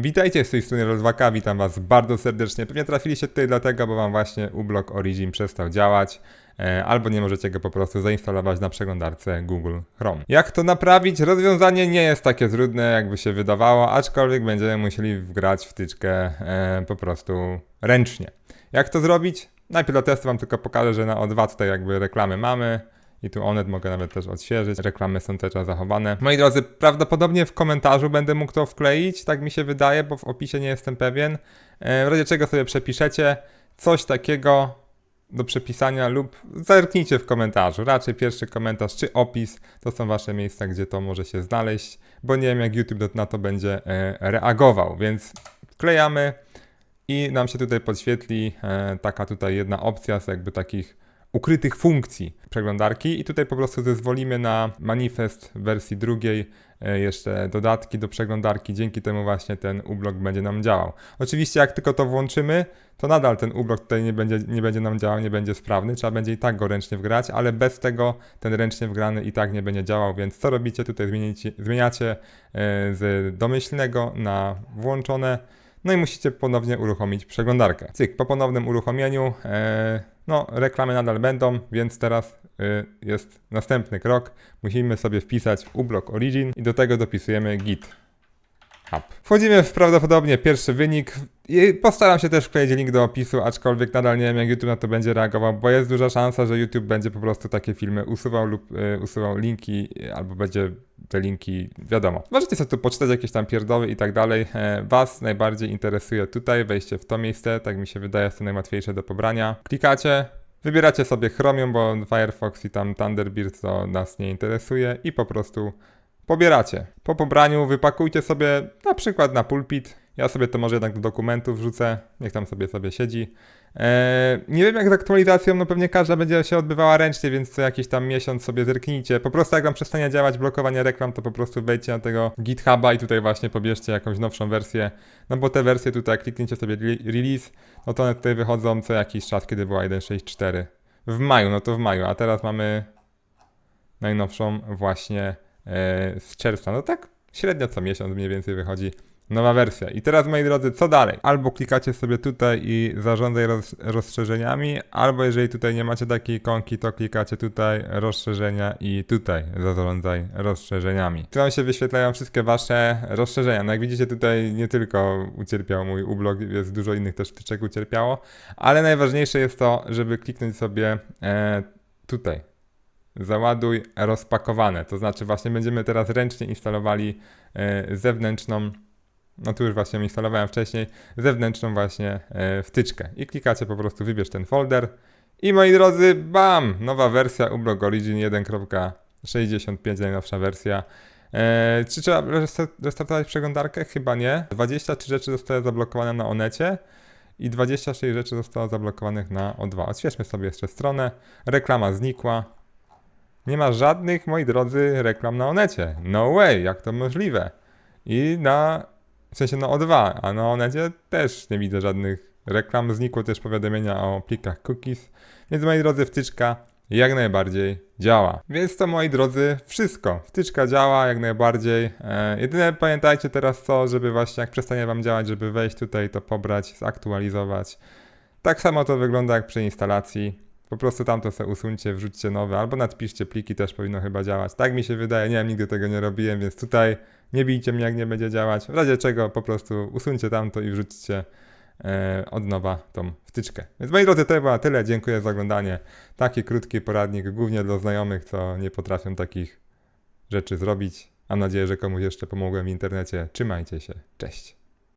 Witajcie z tej strony Rozwaka, witam was bardzo serdecznie. Pewnie trafiliście tutaj dlatego, bo wam właśnie ublok Origin przestał działać, e, albo nie możecie go po prostu zainstalować na przeglądarce Google Chrome. Jak to naprawić? Rozwiązanie nie jest takie trudne, jakby się wydawało, aczkolwiek będziemy musieli wgrać wtyczkę e, po prostu ręcznie. Jak to zrobić? Najpierw do testu wam tylko pokażę, że na O2 tutaj jakby reklamy mamy. I tu Onet mogę nawet też odświeżyć. Reklamy są też zachowane. Moi drodzy, prawdopodobnie w komentarzu będę mógł to wkleić, tak mi się wydaje, bo w opisie nie jestem pewien. E, W razie czego sobie przepiszecie coś takiego do przepisania lub zerknijcie w komentarzu. Raczej pierwszy komentarz czy opis to są wasze miejsca, gdzie to może się znaleźć, bo nie wiem jak YouTube na to będzie e, reagował, więc wklejamy i nam się tutaj podświetli e, taka tutaj jedna opcja z jakby takich ukrytych funkcji przeglądarki i tutaj po prostu zezwolimy na manifest wersji drugiej, e, jeszcze dodatki do przeglądarki, dzięki temu właśnie ten ublok będzie nam działał. Oczywiście jak tylko to włączymy, to nadal ten ublok tutaj nie będzie, nie będzie nam działał, nie będzie sprawny, trzeba będzie i tak go ręcznie wgrać, ale bez tego ten ręcznie wgrany i tak nie będzie działał, więc co robicie? Tutaj zmieniacie e, z domyślnego na włączone, no i musicie ponownie uruchomić przeglądarkę. Cyk, po ponownym uruchomieniu, e, no reklamy nadal będą, więc teraz e, jest następny krok. Musimy sobie wpisać ublok origin i do tego dopisujemy git. Hub. Wchodzimy w prawdopodobnie pierwszy wynik i postaram się też wkleić link do opisu, aczkolwiek nadal nie wiem jak YouTube na to będzie reagował, bo jest duża szansa, że YouTube będzie po prostu takie filmy usuwał lub e, usuwał linki e, albo będzie te linki, wiadomo. Możecie sobie tu poczytać jakieś tam pierdoły i tak dalej. E, Was najbardziej interesuje tutaj wejście w to miejsce, tak mi się wydaje jest to najłatwiejsze do pobrania. Klikacie, wybieracie sobie Chromium, bo Firefox i tam Thunderbird to nas nie interesuje i po prostu pobieracie. Po pobraniu wypakujcie sobie na przykład na pulpit. Ja sobie to może jednak do dokumentów wrzucę, niech tam sobie sobie siedzi. Eee, nie wiem jak z aktualizacją, no pewnie każda będzie się odbywała ręcznie, więc co jakiś tam miesiąc sobie zerknijcie. Po prostu jak wam przestanie działać blokowanie reklam, to po prostu wejdźcie na tego GitHuba i tutaj właśnie pobierzcie jakąś nowszą wersję. No bo te wersje tutaj, jak klikniecie sobie re- release, no to one tutaj wychodzą co jakiś czas, kiedy była 1.6.4. W maju, no to w maju, a teraz mamy najnowszą właśnie z czerwca. No tak średnio co miesiąc mniej więcej wychodzi nowa wersja. I teraz moi drodzy, co dalej? Albo klikacie sobie tutaj i zarządzaj roz, rozszerzeniami, albo jeżeli tutaj nie macie takiej ikonki, to klikacie tutaj rozszerzenia i tutaj zarządzaj rozszerzeniami. Tu się wyświetlają wszystkie wasze rozszerzenia. No jak widzicie tutaj nie tylko ucierpiał mój ublog, jest dużo innych też wtyczek ucierpiało, ale najważniejsze jest to, żeby kliknąć sobie e, tutaj załaduj rozpakowane. To znaczy właśnie będziemy teraz ręcznie instalowali e, zewnętrzną, no tu już właśnie instalowałem wcześniej, zewnętrzną właśnie e, wtyczkę. I klikacie po prostu wybierz ten folder i moi drodzy, bam! Nowa wersja ublog Origin 1.65, najnowsza wersja. E, czy trzeba restart- restartować przeglądarkę? Chyba nie. 23 rzeczy zostały zablokowane na Onecie i 26 rzeczy zostało zablokowanych na O2. Odświeżmy sobie jeszcze stronę. Reklama znikła. Nie ma żadnych, moi drodzy, reklam na Onecie. No way, jak to możliwe? I na, w sensie na O2, a na Onecie też nie widzę żadnych reklam. Znikło też powiadomienia o plikach cookies. Więc moi drodzy, wtyczka jak najbardziej działa. Więc to moi drodzy, wszystko. Wtyczka działa jak najbardziej. E, jedyne pamiętajcie teraz co, żeby właśnie jak przestanie wam działać, żeby wejść tutaj, to pobrać, zaktualizować. Tak samo to wygląda jak przy instalacji. Po prostu tamto sobie usuńcie, wrzućcie nowe, albo nadpiszcie pliki, też powinno chyba działać. Tak mi się wydaje, nie wiem, nigdy tego nie robiłem, więc tutaj nie bijcie mnie, jak nie będzie działać. W razie czego po prostu usuńcie tamto i wrzućcie e, od nowa tą wtyczkę. Więc moi drodzy, to było tyle. Dziękuję za oglądanie. Taki krótki poradnik, głównie dla znajomych, co nie potrafią takich rzeczy zrobić. Mam nadzieję, że komuś jeszcze pomogłem w internecie. Trzymajcie się. Cześć.